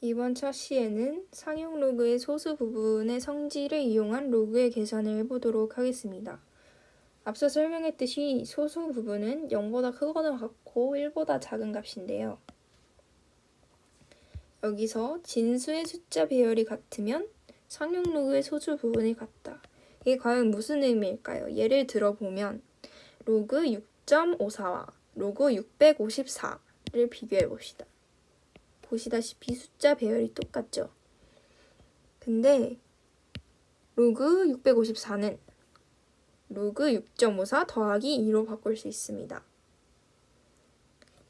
이번 차 시에는 상용 로그의 소수 부분의 성질을 이용한 로그의 계산을 해보도록 하겠습니다. 앞서 설명했듯이 소수 부분은 0보다 크거나 같고 1보다 작은 값인데요. 여기서 진수의 숫자 배열이 같으면 상용 로그의 소수 부분이 같다. 이게 과연 무슨 의미일까요? 예를 들어보면 로그 6.54와 로그 654를 비교해 봅시다. 보시다시피 숫자 배열이 똑같죠. 근데 로그 654는 로그 6.54 더하기 2로 바꿀 수 있습니다.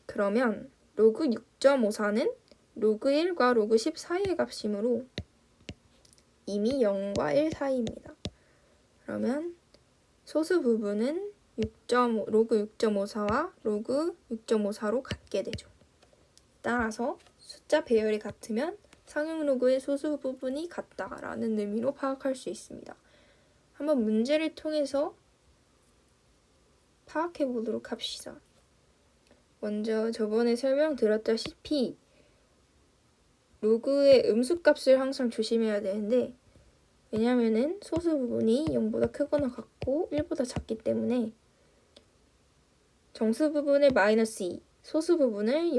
그러면 로그 6.54는 로그 1과 로그 10 사이의 값이므로 이미 0과 1 사이입니다. 그러면 소수 부분은 6. 로그 6.54와 로그 6.54로 같게 되죠. 따라서 숫자 배열이 같으면 상용 로그의 소수 부분이 같다라는 의미로 파악할 수 있습니다. 한번 문제를 통해서 파악해 보도록 합시다. 먼저 저번에 설명드렸다시피 로그의 음수값을 항상 조심해야 되는데 왜냐면은 소수 부분이 0보다 크거나 같고 1보다 작기 때문에 정수 부분을 마이너스 2, 소수 부분을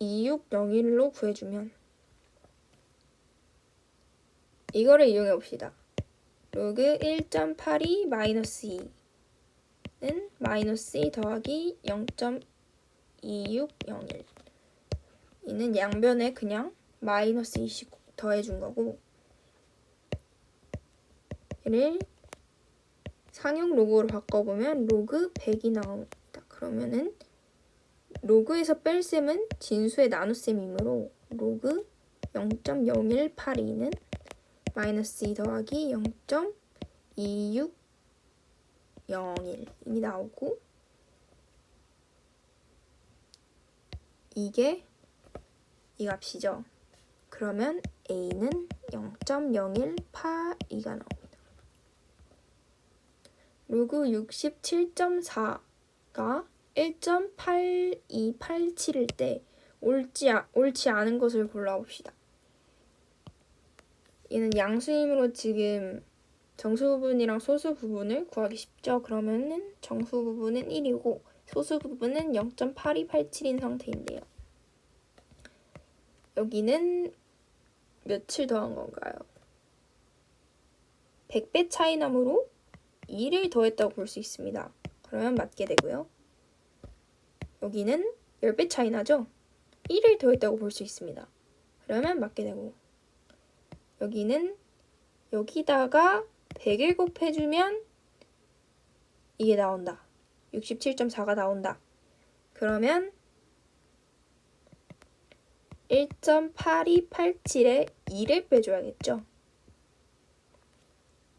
2601로 구해주면 이거를 이용해 봅시다. 로그 1.82 마이너스 2는 마이너스 2 더하기 0.2601 이는 양변에 그냥 마이너스 20 더해준 거고 얘를 상용 로그로 바꿔보면 로그 100이 나옵니다. 그러면은 로그에서 뺄셈은 진수의 나눗셈이므로 로그 0.0182는 마이너스 2 더하기 0.2601이 나오고 이게 이 값이죠. 그러면 a는 0.0182가 나옵니다. 로그 67.4가 1.8287일 때 옳지, 아, 옳지 않은 것을 골라봅시다. 얘는 양수이므로 지금 정수 부분이랑 소수 부분을 구하기 쉽죠. 그러면은 정수 부분은 1이고 소수 부분은 0.8287인 상태인데요. 여기는 며칠 더한 건가요? 100배 차이 나므로 2를 더했다고 볼 수 있습니다. 그러면 맞게 되고요. 여기는 10배 차이 나죠? 1을 더했다고 볼 수 있습니다. 그러면 맞게 되고 여기는 여기다가 100을 곱해주면 이게 나온다. 67.4가 나온다. 그러면 1.8287에 2를 빼줘야겠죠.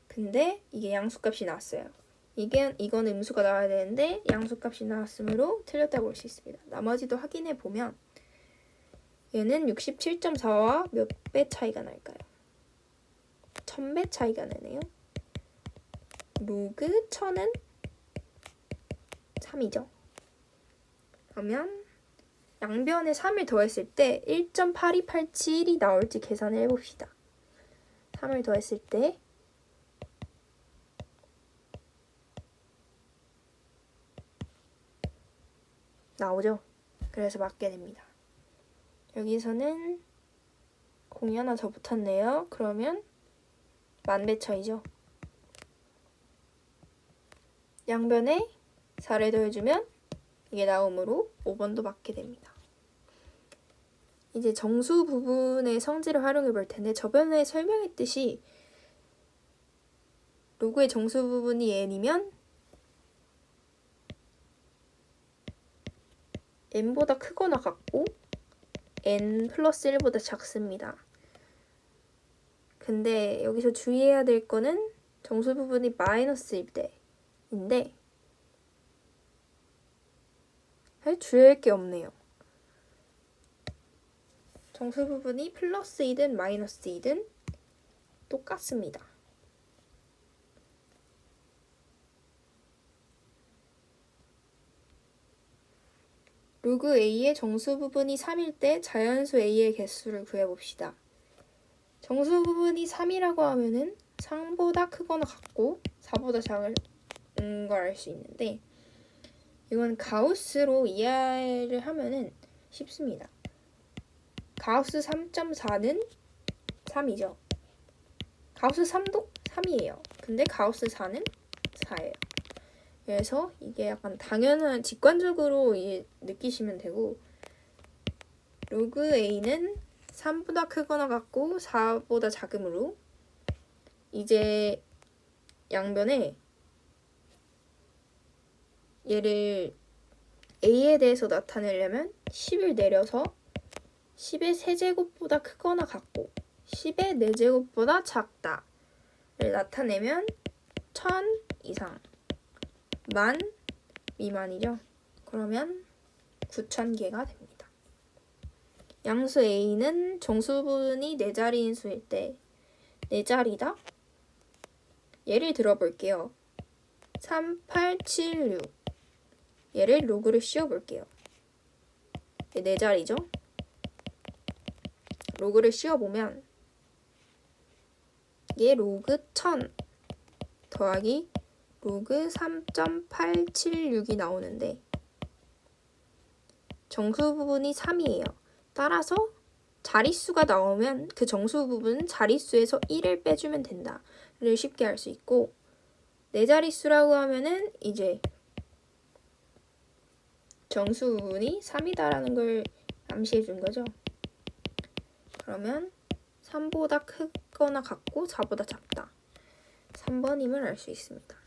근데 이게 양수값이 나왔어요. 이게 이건 음수가 나와야 되는데 양수값이 나왔으므로 틀렸다고 볼 수 있습니다. 나머지도 확인해 보면 얘는 67.4와 몇 배 차이가 날까요? 1000배 차이가 나네요. 로그 1000은 3이죠. 그러면 양변에 3을 더했을 때 1.8287이 나올지 계산을 해봅시다. 3을 더했을 때 나오죠. 그래서 맞게 됩니다. 여기서는 공이 하나 더 붙었네요. 그러면 만배 차이죠. 양변에 4를 더해주면 이게 나오므로 5번도 맞게 됩니다. 이제 정수 부분의 성질을 활용해 볼 텐데 저번에 설명했듯이 로그의 정수 부분이 n이면 n보다 크거나 같고 n 플러스 1보다 작습니다. 근데 여기서 주의해야 될 거는 정수 부분이 마이너스일 때인데 사실 주의할 게 없네요. 정수 부분이 플러스이든 마이너스이든 똑같습니다. 로그 a의 정수 부분이 3일 때 자연수 a의 개수를 구해봅시다. 정수 부분이 3이라고 하면은 3보다 크거나 같고 4보다 작은 걸 알 수 있는데 이건 가우스로 이해를 하면은 쉽습니다. 가우스 3.4는 3이죠. 가우스 3도 3이에요. 근데 가우스 4는 4예요. 그래서 이게 약간 당연한 직관적으로 느끼시면 되고 로그 a는 3보다 크거나 같고 4보다 작으므로 이제 양변에 얘를 a에 대해서 나타내려면 10을 내려서 10의 세제곱보다 크거나 같고 10의 4제곱보다 작다를 나타내면 1000 이상 만 미만이죠. 그러면 9,000개가 됩니다. 양수 a는 정수분이 4자리인 수일 때 4자리다? 예를 들어볼게요. 3, 8, 7, 6 얘를 로그를 씌워볼게요. 4자리죠? 로그를 씌워보면 얘 로그 1000 더하기 로그 3.876이 나오는데 정수 부분이 3이에요. 따라서 자릿수가 나오면 그 정수 부분은 자릿수에서 1을 빼주면 된다 를 쉽게 알 수 있고 네 자릿수라고 하면은 이제 정수 부분이 3이다라는 걸 암시해 준 거죠. 그러면 3보다 크거나 같고 4보다 작다. 3번임을 알 수 있습니다.